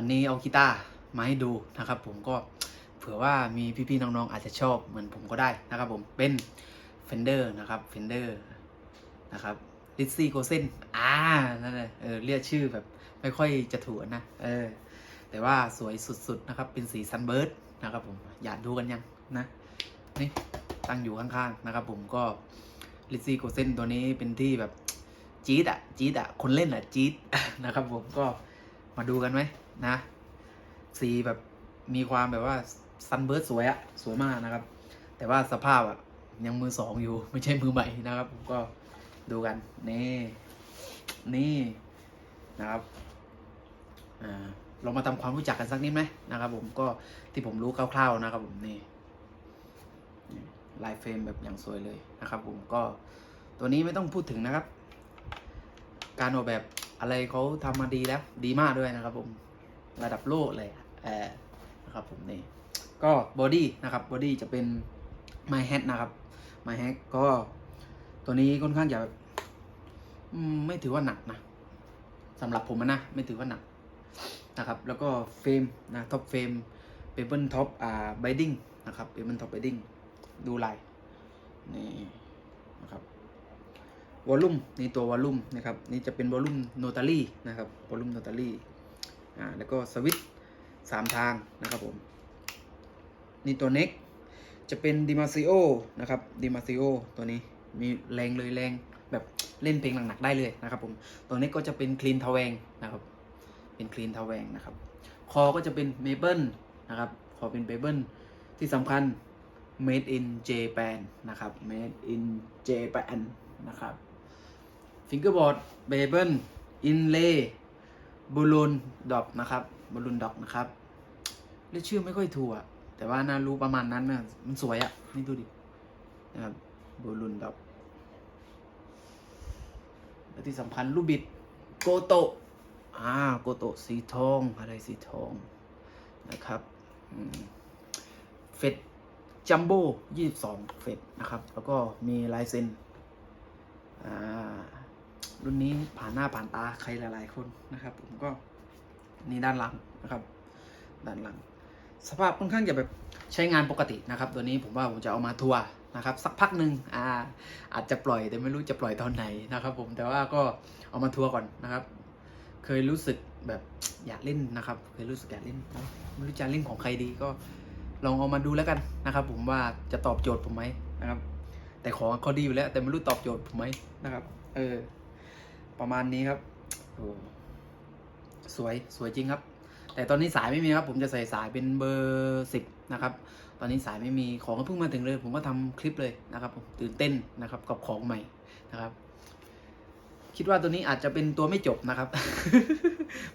วันนี้เอากีตาร์มาให้ดูนะครับผมก็เผื่อว่ามีพี่ๆน้องๆอาจจะชอบเหมือนผมก็ได้นะครับผมเป็น Fender นะครับ Fender นะครับ l i z z y g o s e n อ่านั่นแหละเออเรียกชื่อแบบไม่ค่อยจะถูกนะ เออ แต่ว่าสวยสุดๆนะครับ เป็นสีซันเบิร์ดนะครับผม อยากดูกันยังนะ นี่ตั้งอยู่ข้างๆนะครับผมก็ลิซี่โกเซนตัวนี้เป็นที่แบบจี๊ดอะจี๊ดอะคนเล่นอะจี๊ดนะครับผมก็ มาดูกันไหมนะ สีแบบมีความแบบว่าซันเบิร์ดสวยอะสวยมากนะครับ แต่ว่าสภาพอะยังมือสองอยู่ไม่ใช่มือใหม่นะครับ ผมก็ดูกัน นี่ นี่นะครับอ่าเรามาทำความรู้จักกันสักนิดไหมนะครับ ผมก็ที่ผมรู้คร่าวๆนะครับ ผมนี่ลายเฟรมแบบอย่างสวยเลยนะครับ ผมก็ตัวนี้ไม่ต้องพูดถึงนะครับ การออกแบบ อะไรเขาทำมาดีแล้วดีมากด้วยนะครับผมระดับโลกเลยเออนะครับผมนี่ก็บอดี้นะครับบอดี้จะเป็น My Hat นะครับ My Hat ก็ตัวนี้ค่อนข้างจะไม่ถือว่าหนักนะสำหรับผมนะไม่ถือว่าหนักนะครับแล้วก็เฟรมนะท็อปเฟรมเปเปิลท็อปอ่าไบดิ้งนะครับเปเปิลท็อปไบดิ้งดูลายนี่นะครับ วอลลุ่มนี่ตัววอลลุ่มนะครับนี่จะเป็นวอลลุ่มโนตารี่นะครับวอลลุ่มโนตารี่อ่าแล้วก็สวิตช์สามทางนะครับผมนี่ตัวเน็กจะเป็นดิมาซิโอนะครับดิมาซิโอตัวนี้มีแรงเลยแรงแบบเล่นเพลงหนักๆได้เลยนะครับผมตัวนี้ก็จะเป็นคลีนทาวแวงนะครับเป็นคลีนทาวแวงนะครับคอก็จะเป็นเมเปิลนะครับคอเป็นเมเปิลที่สำคัญ made in Japan นะครับ made in Japan นะครับ fingerboard b a b e l inlay balloon dot นะครับ balloon dot นะครับเรียกชื่อไม่ค่อยถูกอะแต่ว่าน่ารู้ประมาณนั้นนะมันสวยอะนี่ดูดินะครับ balloon dot และที่สำคัญลูบิดโกโตะอ่าโกโตะสีทองอะไรสีทองนะครับเฟดจัมโบ้ยี่สองเฟดนะครับ แล้วก็มีลายเซ็นอ่า รุ่นนี้ผ่านหน้าผ่านตาใครหลาย ๆ คนนะครับ ผมก็นี่ด้านหลังนะครับ ด้านหลัง สภาพค่อนข้างจะแบบใช้งานปกตินะครับ ตัวนี้ผมว่าผมจะเอามาทัวร์นะครับ สักพักหนึ่งอ่าอาจจะปล่อยแต่ไม่รู้จะปล่อยตอนไหนนะครับ ผมแต่ว่าก็เอามาทัวร์ก่อนนะครับ เคยรู้สึกแบบอยากเล่นนะครับ เคยรู้สึกอยากเล่นไม่รู้จะเล่นของใครดีก็ลองเอามาดูแล้วกันนะครับ ผมว่าจะตอบโจทย์ผมไหมนะครับ แต่ของเขาดีอยู่แล้ว แต่ไม่รู้ตอบโจทย์ผมไหมนะครับ เออ ประมาณนี้ครับโอ้สวยสวยจริงครับ แต่ตอนนี้สายไม่มีครับ ผมจะใส่สายเป็นเบอร์สิบนะครับ ตอนนี้สายไม่มีของก็เพิ่งมาถึงเลย ผมก็ทำคลิปเลยนะครับผมตื่นเต้นนะครับกับของใหม่นะครับ คิดว่าตัวนี้อาจจะเป็นตัวไม่จบนะครับ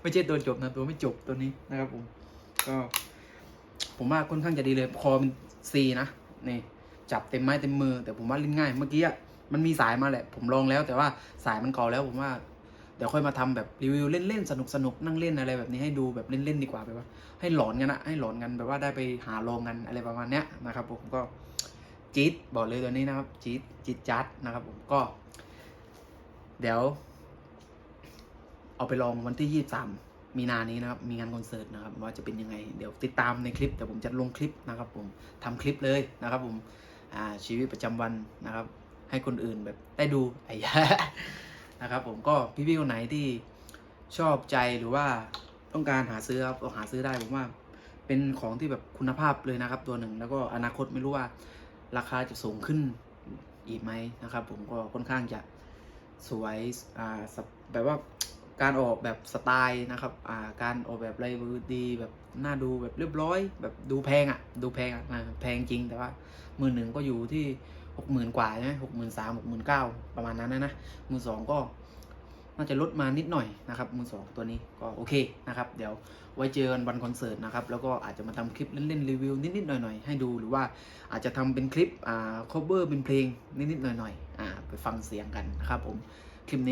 ไม่ใช่ตัวจบนะตัวไม่จบตัวนี้นะครับผมก็ผมว่าค่อนข้างจะดีเลย คอเป็นซีนะนี่จับเต็มไม้เต็มมือ แต่ผมว่าเล่นง่ายเมื่อกี้อะ มันมีสายมาแหละ ผมลองแล้ว แต่ว่าสายมันเก่าแล้วผมว่าเดี๋ยวค่อยมาทำแบบรีวิวเล่นๆสนุกสนุกนั่งเล่นอะไรแบบนี้ให้ดูแบบเล่นๆดีกว่าแบบว่า ให้หลอนกันอะให้หลอนกันแบบว่าได้ไปหาลองกันอะไรประมาณเนี้ยนะครับ ผมก็จี๊ดบอกเลยตัวนี้นะครับจี๊ดจี๊ดจัดนะครับ ผมก็ เดี๋ยว เอาไปลองวันที่ยี่สามมีนานี้นะครับ มีงานคอนเสิร์ตนะครับ ว่าจะเป็นยังไง เดี๋ยวติดตามในคลิปเดี๋ยวผมจะลงคลิปนะครับ ผมทำคลิปเลยนะครับ ผมอาชีวิตประจำวันนะครับ ให้คนอื่นแบบได้ดูไอ้ยะนะครับผมก็พี่ๆคนไหนที่ชอบใจหรือว่าต้องการหาซื้อครับก็หาซื้อได้ผมว่า เป็นของที่แบบคุณภาพเลยนะครับ ตัวหนึ่งแล้วก็อนาคตไม่รู้ว่า ราคาจะสูงขึ้นอีกไหมนะครับ ผมก็ค่อนข้างจะสวยอ่าแบบว่าการออกแบบสไตล์นะครับอ่าการออกแบบอะไรดีแบบน่าดูแบบเรียบร้อย แบบดูแพงอะ่ะ ดูแพงอะ่ะแพงจริงแต่ว่ามือหนึ่งก็อยู่ที่ หกหมื่นกว่าใช่ไหมหกหมื่นสามหกหมื่นเก้าประมาณนั้นนะนะมือสองก็น่าจะลดมานิดหน่อยนะครับมือสองตัวนี้ก็โอเคนะครับ เดี๋ยวไว้เจอกันวันคอนเสิร์ตนะครับ แล้วก็อาจจะมาทำคลิปเล่นๆรีวิวนิดๆหน่อยๆให้ดูหรือว่าอาจจะทำเป็นคลิปอ่า cover เป็นเพลงนิดๆหน่อยๆอ่าไปฟังเสียงกันนะครับผมคลิปนี้